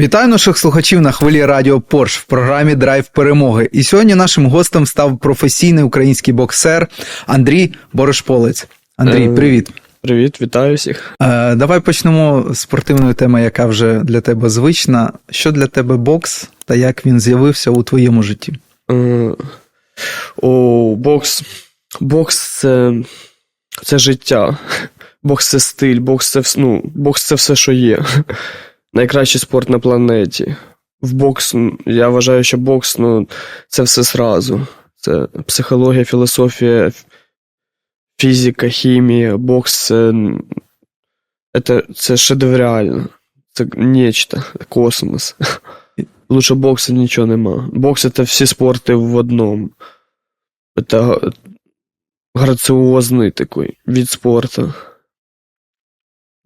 Вітаю наших слухачів на хвилі Радіо Порш в програмі Драйв перемоги. І сьогодні нашим гостем став професійний український боксер Андрій Борошполець. Андрій, Е, привіт. Привіт, вітаю всіх. Е, давай почнемо з спортивної теми, яка вже для тебе звична. Що для тебе бокс та як він з'явився у твоєму житті? Е, О, бокс. Бокс це, це життя. Бокс це стиль, бокс це, ну, бокс це все, що є. Найкращий спорт на планеті. В бокс, я вважаю, що бокс ну, це все зразу. Це психологія, філософія, фізика, хімія, бокс це, це, це шедеврально. Це нечто, космос. Лучше бокса нічого нема. Бокс це всі спорти в одному. Це граціозний такий від спорту.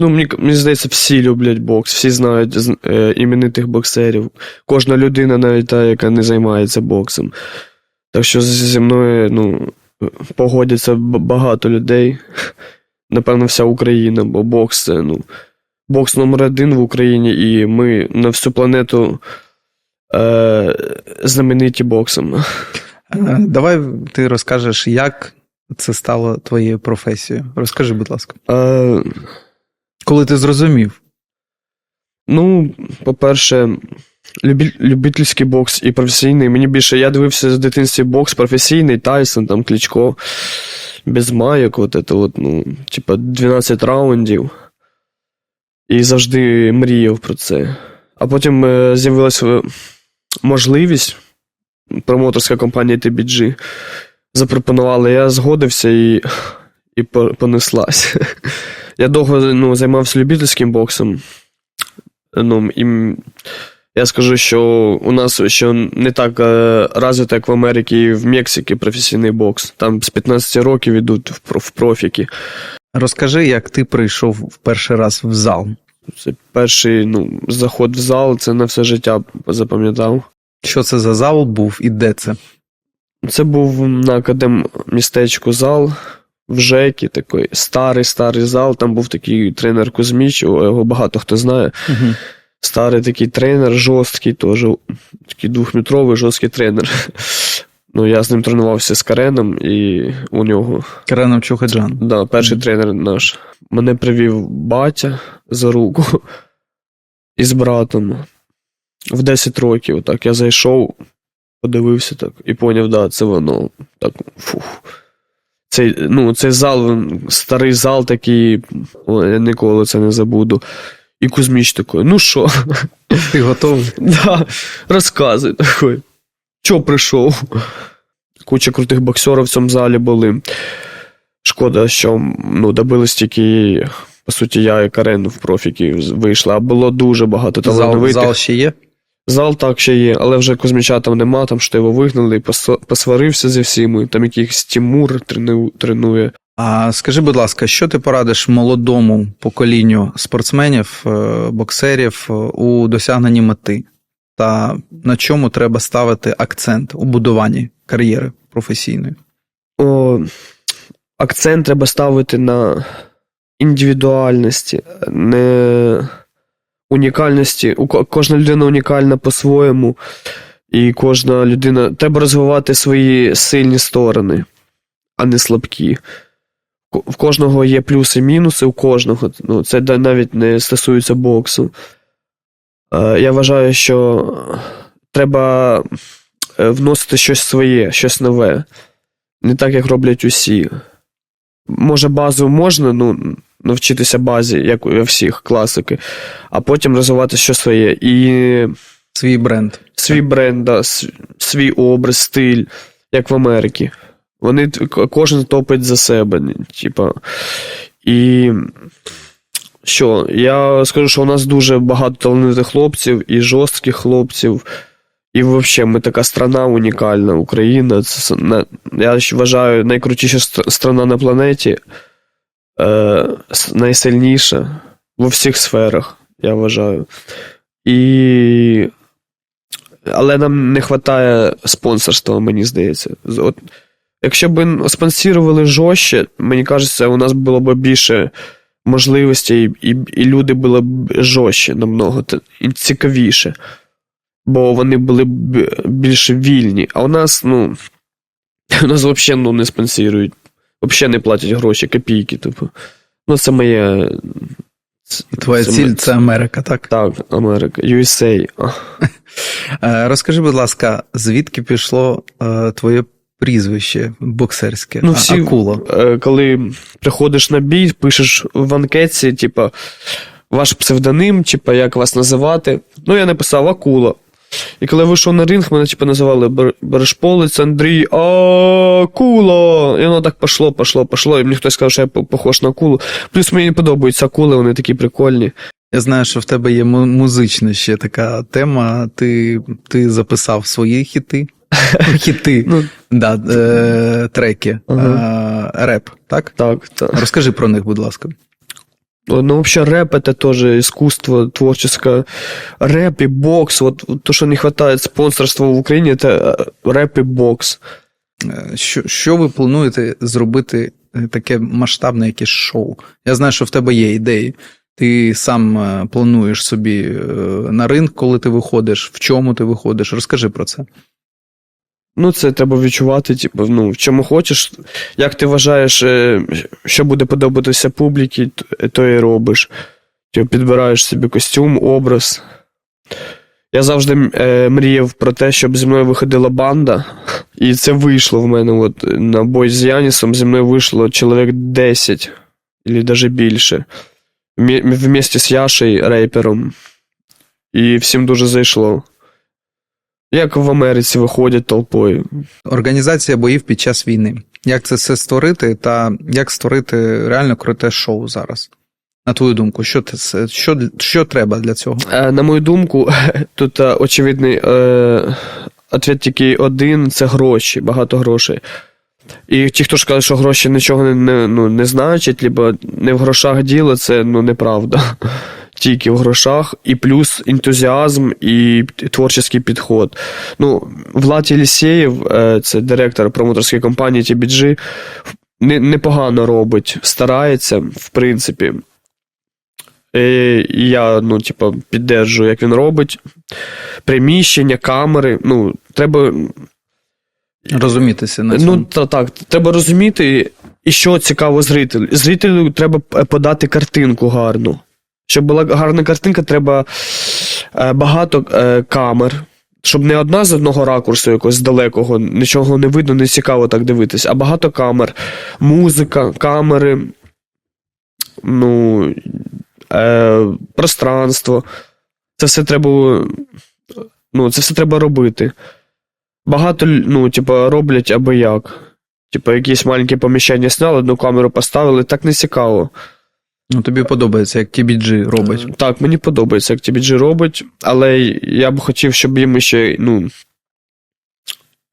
Ну, мені, мені здається, всі люблять бокс, всі знають е, іменитих боксерів. Кожна людина, навіть та, яка не займається боксом. Так що зі мною ну, погодяться багато людей. Напевно, вся Україна, бо бокс це ну, бокс номер один в Україні, і ми на всю планету е, знамениті боксом. Е, давай ти розкажеш, як це стало твоєю професією. Розкажи, будь ласка, Е, коли ти зрозумів? ну, по-перше, любительський бокс і професійний. Мені більше я дивився з дитинстві бокс професійний, Тайсон, там Кличко, без майок, от це от, ну, типа 12 раундів. І завжди мріяв про це. А потім е, з'явилася можливість, промоторська компанія TBG запропонувала, я згодився і, і понеслась. Я довго ну, займався любительським боксом. Ну, і я скажу, що у нас ще не так е, розвито, як в Америці і в Мексиці професійний бокс. Там з 15 років йдуть в, профіки. Розкажи, як ти прийшов в перший раз в зал. Це перший ну, заход в зал, це на все життя запам'ятав. Що це за зал був і де це? Це був на академмістечку зал в ЖЕКі, такий старий старий зал. Там був такий тренер Кузьміч, його багато хто знає. Угу. Старий такий тренер, жорсткий, теж такий двохметровий жорсткий тренер. Ну, я з ним тренувався з Кареном, і у нього Кареном Чухаджан. да, перший Мгм. тренер наш. Мене привів батя за руку із братом. В 10 років. Так, я зайшов, подивився так і поняв, да, це воно. Так, фух. Цей, ну, цей зал, старий зал такий, о, я ніколи це не забуду. І Кузьміч такий, ну що? Ти готовий? Да, розказуй такий. Чо прийшов? Куча крутих боксерів в цьому залі були. Шкода, що ну, добились тільки, по суті, я і Карен в профіки вийшли, а було дуже багато Зал, зал ще є? Зал так ще є, але вже Кузьміча там нема, там що його вигнали, посва- посварився зі всіми. Там якийсь Тімур тренує. А скажи, будь ласка, що ти порадиш молодому поколінню спортсменів, е, боксерів е, у досягненні мети? Та на чому треба ставити акцент у будуванні кар'єри професійної? О, акцент треба ставити на індивідуальності, не унікальності. Кожна людина унікальна по-своєму, і кожна людина. Треба розвивати свої сильні сторони, а не слабкі. В кожного є плюси і мінуси, у кожного. Ну, це навіть не стосується боксу. Е, Я вважаю, що треба е, вносити щось своє, щось нове не так, як роблять усі. Може, базу можна ну, навчитися базі, як у всіх класики, а потім розвивати щось своє. І Свій бренд. свій бренд, да, свій образ, стиль, як в Америці. Вони кожен топить за себе. Типа. І що, я скажу, що у нас дуже багато талановитих хлопців і жорстких хлопців. І взагалі, ми така страна унікальна, Україна. Це я вважаю найкрутіша страна на планеті, е, найсильніша во всіх сферах, я вважаю. І... Але нам не вистачає спонсорства, мені здається. От, якщо б спонсорували жорстче, мені кажеться, у нас було б більше можливостей, і, і люди були б жорстче намного і цікавіше. Бо вони були б більш вільні. А у нас, ну, у нас взагалі ну, не спонсорують, взагалі не платять гроші, копійки. Типу. Ну, це моє. твоя це ціль моє- це Америка, так? Так, Америка, USA. Е, Розкажи, будь ласка, звідки пішло е, твоє прізвище боксерське? Ну, всі- Акула. Е, Коли приходиш на бій, пишеш в анкеті, типа, ваш псевдоним, типа, як вас називати. Ну, я написав Акула. І коли вийшов на ринг, мене типа називали Бер- Берешполець Андрій Акула. І воно так пошло, пошло, пошло. І мені хтось сказав, що я похож на акулу. Плюс мені подобаються акули, вони такі прикольні. Я знаю, що в тебе є музична ще така тема. Ти, ти записав свої хіти. Хіти, Ну, да, е, треки, Ага. е, реп, так? так, так. Розкажи про них, будь ласка. Ну, вообще рэп это тоже искусство творческое. Рэп и бокс, вот то, что не хватает спонсорства в Украине, это э, рэп и бокс. Е, Що, що ви плануєте зробити е, таке масштабне якесь шоу? Я знаю, що в тебе є ідеї. Ти сам е, плануєш собі е, на ринг, коли ти виходиш, в чому ти виходиш. Розкажи про це. Ну, це треба відчувати, типу, ну, в чому хочеш. Як ти вважаєш, е, що буде подобатися публіці, то і робиш. Ти підбираєш собі костюм, образ. Я завжди е, мріяв про те, щоб зі мною виходила банда, і це вийшло в мене. От, на бой з Янісом зі мною вийшло чоловік 10, або навіть більше. Вместе з Яшею, рейпером. І всім дуже зайшло. Як в Америці виходять толпою. Організація боїв під час війни. Як це все створити, та як створити реально круте шоу зараз? На твою думку, що, ти, це- що, що треба для цього? Е, На мою думку, тут е, очевидний е, ответ тільки один це гроші, багато грошей. І ті, хто ж каже, що гроші нічого не, не, ну, не значать, либо не в грошах діло, це ну, неправда. Тільки в грошах, і плюс ентузіазм і творчий підход. Ну, Влад Єлісєєв, е, це директор промоутерської компанії TBG, непогано робить, старається, в принципі. Е, І я, ну, типа, піддержую, як він робить. Приміщення, камери. Ну, треба. Розумітися на цьому. Ну, та, так, треба розуміти, і що цікаво зрителю. Зрителю треба е, подати картинку гарну. Щоб була гарна картинка, треба е, багато е, камер. Щоб не одна з одного ракурсу якогось далекого, нічого не видно, не цікаво так дивитись, а багато камер, музика, камери, ну, е, пространство. Це все треба. Ну, це все треба робити. Багато, ну, типа, роблять аби як. Типа, якісь маленькі поміщення сняли, одну камеру поставили, так не цікаво. Ну, тобі подобається, як TBG робить. Е, Так, мені подобається, як TBG робить, але я б хотів, щоб їм ще, ну.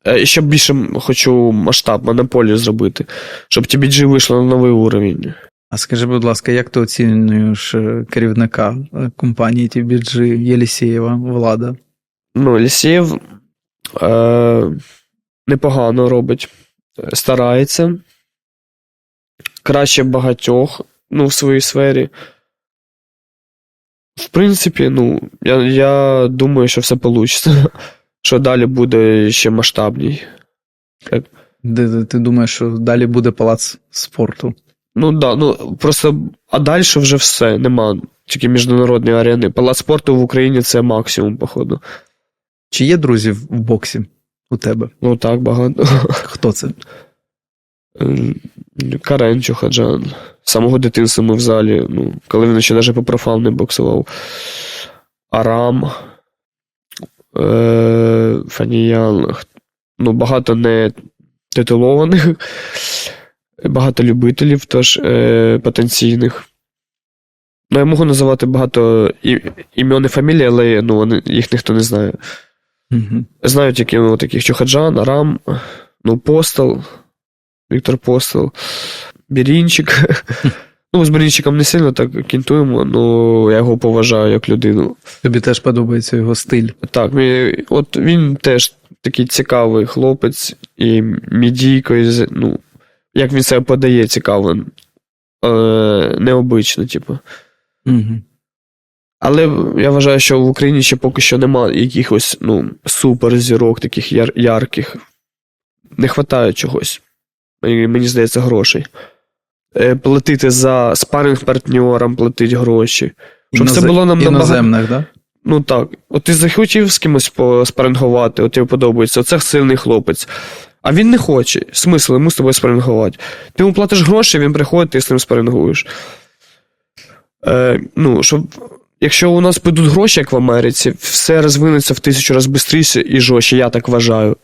е, Ще більше хочу масштаб, монополію зробити, щоб TBG вийшло на новий уровень. А скажи, будь ласка, як ти оцінюєш е, керівника компанії TBG Єлісєєва Влада? Ну, Лісєв е, непогано робить, старається. Краще багатьох ну, в своїй сфері. В принципі, ну, я, я думаю, що все вийде. Що далі буде ще масштабній. Де ти думаєш, що далі буде палац спорту? Ну да, ну просто, а далі вже все, нема. Тільки міжнародні арени. Палац спорту в Україні це максимум, походу. Чи є друзі в боксі у тебе? Ну так, багато. Хто це? Е, Карен Чухаджан. З самого дитинства ми в залі, ну, коли він ще навіть по профан не боксував. Арам, е, Фаніян. Ну, багато не титулованих, багато любителів, теж е, потенційних. Ну, я можу називати багато імен і фамілій, але ну, вони, їх ніхто не знає. Угу. Знаю тільки ну, таких Чухаджан, Арам, ну, Постол, Віктор Постол, Бірінчик. Ну, з Бірінчиком не сильно так кінтуємо, але я його поважаю як людину. Тобі теж подобається його стиль. Так, от він теж такий цікавий хлопець, і мідійко, і ну, як він себе подає, цікаво. е, необично, типу. Угу. Але я вважаю, що в Україні ще поки що немає якихось ну, суперзірок, таких яр- ярких. Не вистачає чогось. Мені здається, грошей. Е, платити за спаринг партнерам, платити гроші. Щоб це було нам набагато. іноземних, да? Ну так. От ти захотів з кимось поспарингувати, от тобі подобається, оце сильний хлопець. А він не хоче. Смисл йому з тобою спарингувати. Ти йому платиш гроші, він приходить, ти з ним спарингуєш. Е, ну, щоб, якщо у нас підуть гроші, як в Америці, все розвинеться в тисячу разів швидше і жорстче, я так вважаю.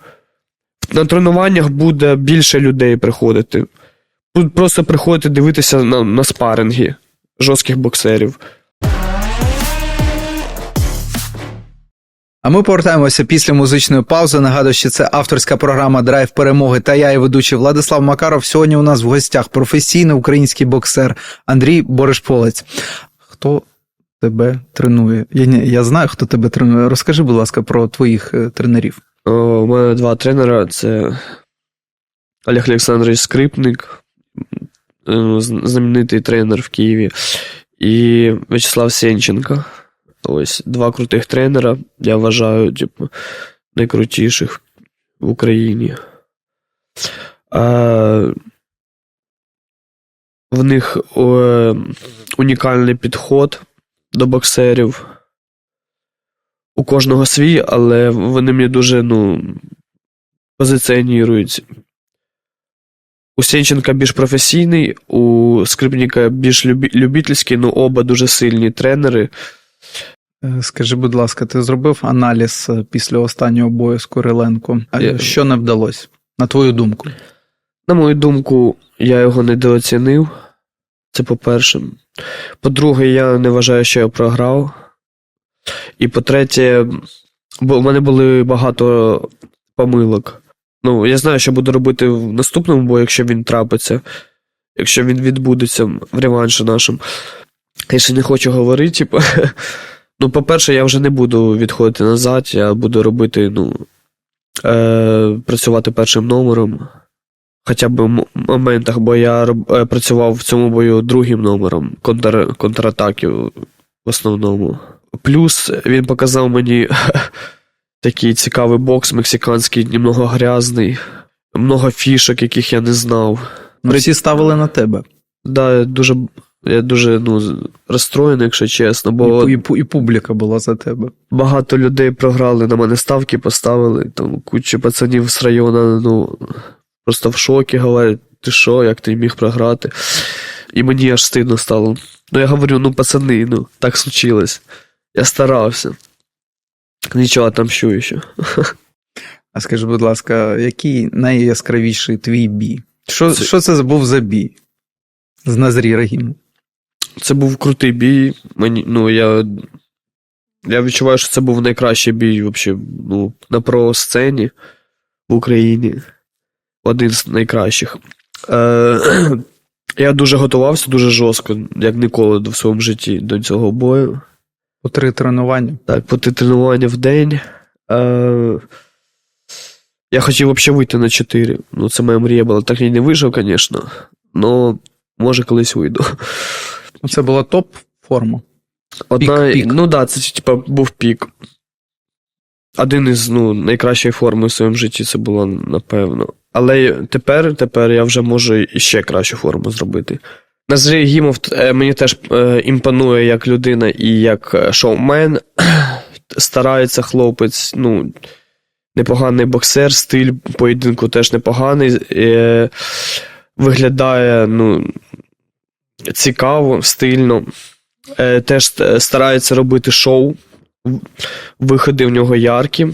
На тренуваннях буде більше людей приходити. Будуть просто приходити дивитися на, на спаринги жорстких боксерів. А ми повертаємося після музичної паузи. Нагадую, що це авторська програма Драйв перемоги та я і ведучий Владислав Макаров. Сьогодні у нас в гостях професійний український боксер Андрій Борешполець. Хто тебе тренує? Я, я знаю, хто тебе тренує. Розкажи, будь ласка, про твоїх е, тренерів. О, У мене два тренера: це Олег Олександрович Скрипник, знаменитий тренер в Києві, і В'ячеслав Сенченко. Ось два крутих тренера, я вважаю, типу, найкрутіших в Україні. А, в них е, унікальний підход до боксерів у кожного свій, але вони мені дуже ну, позиціонують. У Сенченка більш професійний, у Скрипніка більш любительський, ну оба дуже сильні тренери. Е, Скажи, будь ласка, ти зробив аналіз е, після останнього бою з Куриленко? А Я- Що не вдалося? На твою думку? На мою думку, я його недооцінив. Це по-перше. По-друге, я не вважаю, що я програв. І по-третє, бо в мене були багато помилок. Ну, я знаю, що буду робити в наступному бою, якщо він трапиться, якщо він відбудеться в реванші нашому. Я ще не хочу говорити, типу. Ну, по-перше, я вже не буду відходити назад, я буду робити, ну, е, працювати першим номером хоча б в моментах, бо я е, працював в цьому бою другим номером контр, контратаків в основному. Плюс він показав мені такий цікавий бокс мексиканський, немного грязний, много фішок, яких я не знав. Ну, всі ставили на тебе. Да, я дуже, я дуже ну, розстроєний, якщо чесно, бо пу- і, і публіка була за тебе. багато людей програли, на мене ставки поставили, там куча пацанів з району, ну, просто в шокі говорять, ти що, як ти міг програти? І мені аж стидно стало. Ну, я говорю, ну, пацани, ну, так случилось. Я старався. Нічого, отомщу ще. А скажи, будь ласка, який найяскравіший твій бій? Що Це- що це був за бій? З Назрі Рагімом? Це був крутий бій. Мені, ну, я, я відчуваю, що це був найкращий бій вообще, ну, на про-сцені в Україні. Один з найкращих. Е, я дуже готувався, дуже жорстко, як ніколи в своєму житті до цього бою. По три тренування. Так, по три тренування в день. Е, я хотів взагалі вийти на 4. Ну, це моя мрія була. Так я не вижив, звісно. але може колись вийду. Це була топ-форма. Одна, пік. Ну так, да, це типа був пік. Один із ну, найкращої форми в своєму житті це було, напевно. Але тепер, тепер я вже можу ще кращу форму зробити. Назрій Гімов е, мені теж е, імпонує як людина і як е, шоумен. Старається хлопець, ну, непоганий боксер, стиль поєдинку теж непоганий. Виглядає, ну, цікаво, стильно. Теж старається робити шоу. Виходи в нього яркі.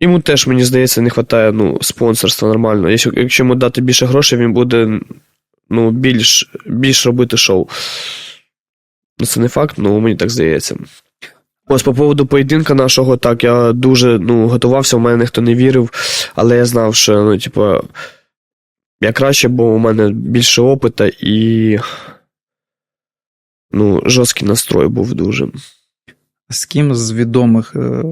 Йому теж, мені здається, не вистачає ну, спонсорства нормально. Якщо йому дати більше грошей, він буде ну, більш, більш робити шоу. Ну, це не факт, ну мені так здається. Ось по поводу поєдинка нашого, так, я дуже ну, готувався, в мене ніхто не вірив, але я знав, що ну, типу, я краще, бо у мене більше опита і ну, жорсткий настрой був дуже. З ким з відомих е,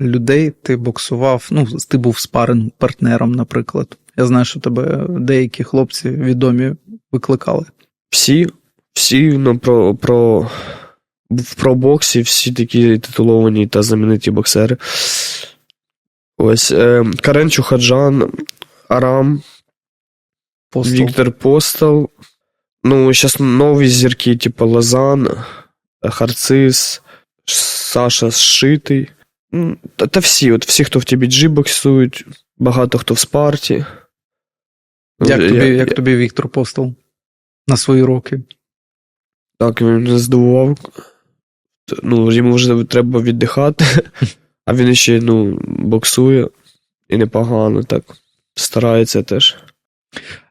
людей ти боксував? Ну, ти був спаринг партнером, наприклад. Я знаю, що тебе деякі хлопці відомі викликали. Всі, всі ну, про, про, в пробоксі всі такі титуловані та знамениті боксери. Ось е, Карен Чухаджан, Арам, Постол. Віктор Постол. Ну, зараз нові зірки, типу Лозан, Харцис, Саша Зшитий. Ну, Та, та всі, от всі, хто в TBG боксують, багато хто в спарті. Як, тобі, я- як тобі Віктор Постол? На свої роки. Так, він мене здивував. Ну, йому вже треба віддихати, а він ще ну, боксує і непогано так. Старається теж.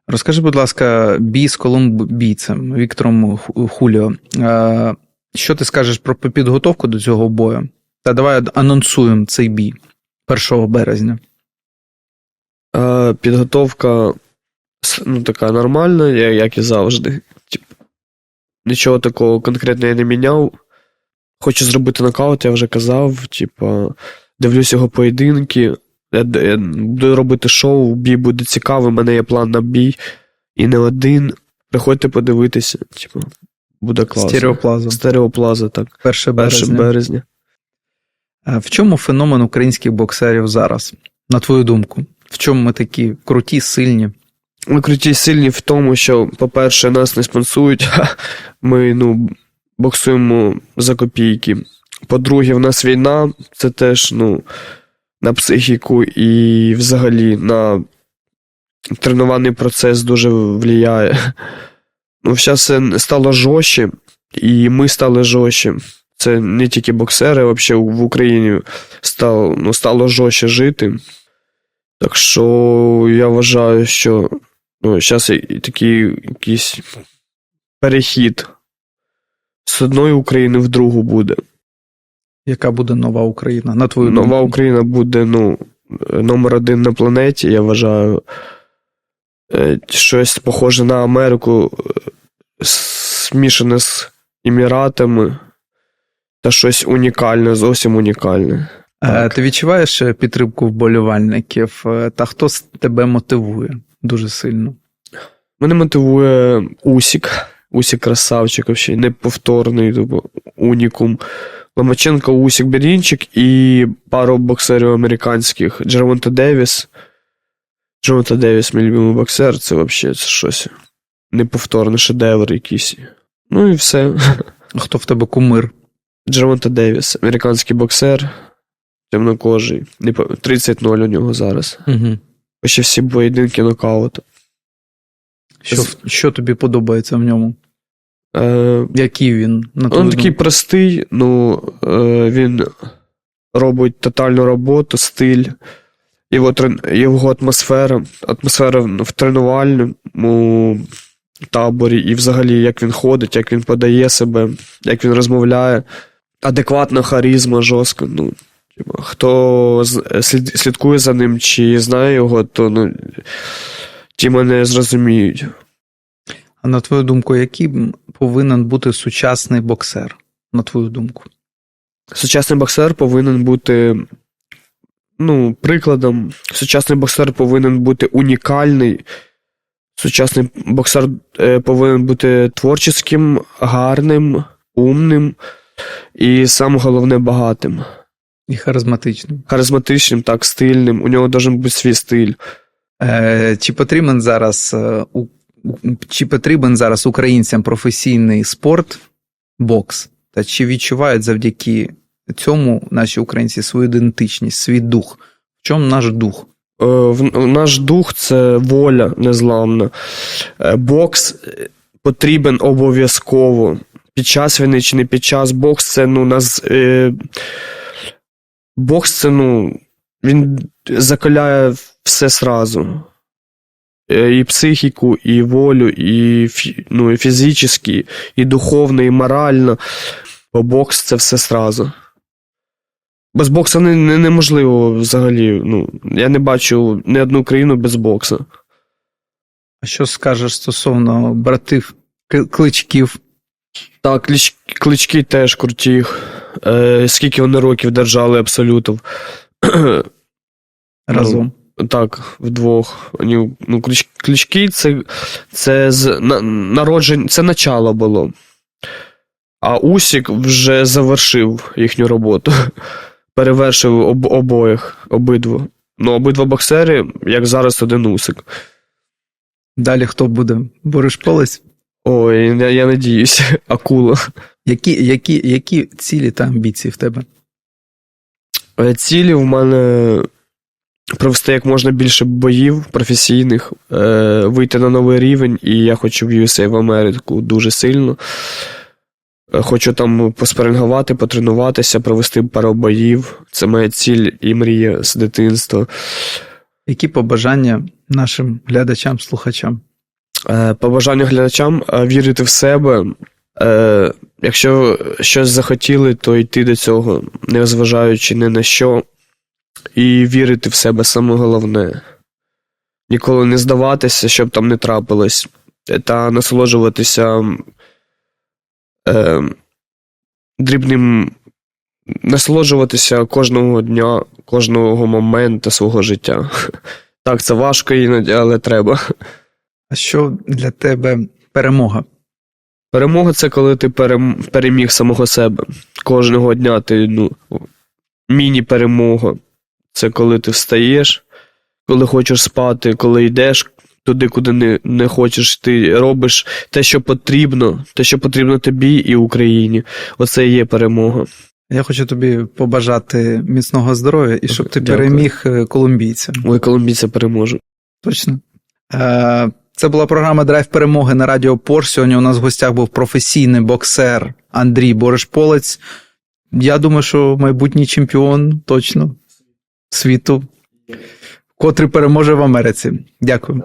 Розкажи, будь ласка, бій з колумбійцем Віктором Хуліо. Що ти скажеш про підготовку до цього бою? Та давай анонсуємо цей бій 1 березня. Підготовка ну, така нормальна, як і завжди. Тип, нічого такого конкретно я не міняв. Хочу зробити нокаут, я вже казав. Типа, дивлюсь його поєдинки. Я, я буду робити шоу, бій буде цікавий, у мене є план на бій. І не один. Приходьте подивитися. Типу, буде класно. Стереоплаза. Стереоплаза, так. 1 1 березня. березня. Е, В чому феномен українських боксерів зараз? На твою думку? В чому ми такі круті, сильні? Ми круті і сильні в тому, що, по-перше, нас не спонсують. Ми ну, боксуємо за копійки. По-друге, в нас війна, це теж ну, на психіку і взагалі на тренувальний процес дуже впливає. Ну, зараз стало жорстче, і ми стали жорстче. Це не тільки боксери, а взагалі в Україні стало, ну, стало жорстче жити. Так що я вважаю, що ну, зараз такий якийсь перехід з одної України в другу буде. Яка буде нова Україна? На твою Нова думку? Україна буде ну, номер один на планеті, я вважаю. Е, Щось похоже на Америку, е, смішане з Еміратами, та щось унікальне, зовсім унікальне. Е, Так. Ти відчуваєш е, підтримку вболівальників? Е, Та хто тебе мотивує дуже сильно? Мене мотивує Усік. Усік красавчик, вообще неповторний, типу, унікум. Ломаченко, Усік Берінчик і пару боксерів американських. Джервонта Девіс. Джервонта Девіс, мій любимий боксер, це взагалі це щось неповторне, шедевр якийсь. Ну і все. Хто в тебе кумир? Джервонта Девіс, американський боксер, темнокожий. 30-0 у нього зараз. Угу. Ще всі поєдинки нокауту. Що, що тобі подобається в ньому? Е, Який він? На твою Він такий думку? простий, ну е, він робить тотальну роботу, стиль, його, трен- його атмосфера, атмосфера в тренувальному таборі, і взагалі, як він ходить, як він подає себе, як він розмовляє. Адекватна харизма, жорстко. Ну, хто слідкує за ним чи знає його, то ну, ті мене зрозуміють. А на твою думку, який повинен бути сучасний боксер? На твою думку? Сучасний боксер повинен бути ну, прикладом. Сучасний боксер повинен бути унікальний. Сучасний боксер е, повинен бути творчим, гарним, умним і саме головне багатим. І харизматичний. Харизматичним, так, стильним. У нього має бути свій стиль. Е, чи потрібен зараз е, чи потрібен зараз українцям професійний спорт, бокс? Та чи відчувають завдяки цьому наші українці свою ідентичність, свій дух? В чому наш дух? Е, Наш дух це воля незламна. Е, Бокс потрібен обов'язково. Під час війни чи не під час бокс це ну нас. Е, бокс це ну. Він закаляє все сразу. Е, І психіку, і волю, і, ну, і фізично, і духовно, і морально. Бо бокс це все сразу. Без бокса не, не, неможливо взагалі. Ну, я не бачу ні одну країну без бокса. А що скажеш стосовно братів кличків? Так, клич, клички теж круті. Е, скільки вони років держали абсолютов. разом? Так, вдвох. Вони, Ну, ключ, ключки це, це з на, народжень, це начало було. А Усік вже завершив їхню роботу. Перевершив об, обоїх, обидва. Ну, обидва боксери, як зараз один Усик. Далі хто буде? Бориш Полець? Ой, я, я надіюся, акула. Які, які, які цілі та амбіції в тебе? Е, Цілі в мене провести як можна більше боїв професійних, е, вийти на новий рівень, і я хочу в USA в Америку дуже сильно. Е, Хочу там поспарингувати, потренуватися, провести пару боїв. Це моя ціль і мрія з дитинства. Які побажання нашим глядачам, слухачам? Е, Побажання глядачам е, вірити в себе. Е, Якщо щось захотіли, то йти до цього, не зважаючи ні на що. І вірити в себе саме головне. Ніколи не здаватися, щоб там не трапилось, та насолоджуватися е, дрібним, насолоджуватися кожного дня, кожного моменту свого життя. Так, це важко іноді, але треба. А що для тебе перемога? Перемога це коли ти перем... переміг самого себе. Кожного дня ти, ну, міні-перемога. Це коли ти встаєш, коли хочеш спати, коли йдеш туди, куди не, не хочеш, ти робиш те, що потрібно, те, що потрібно тобі і Україні. Оце і є перемога. Я хочу тобі побажати міцного здоров'я і щоб ти Дякую. переміг е, колумбійця. Ой, колумбійця переможе. Точно. Е, Це була програма Драйв перемоги на Радіо Порш. Сьогодні у нас в гостях був професійний боксер Андрій Бориш-Полець. Я думаю, що майбутній чемпіон точно світу, котрий переможе в Америці. Дякую.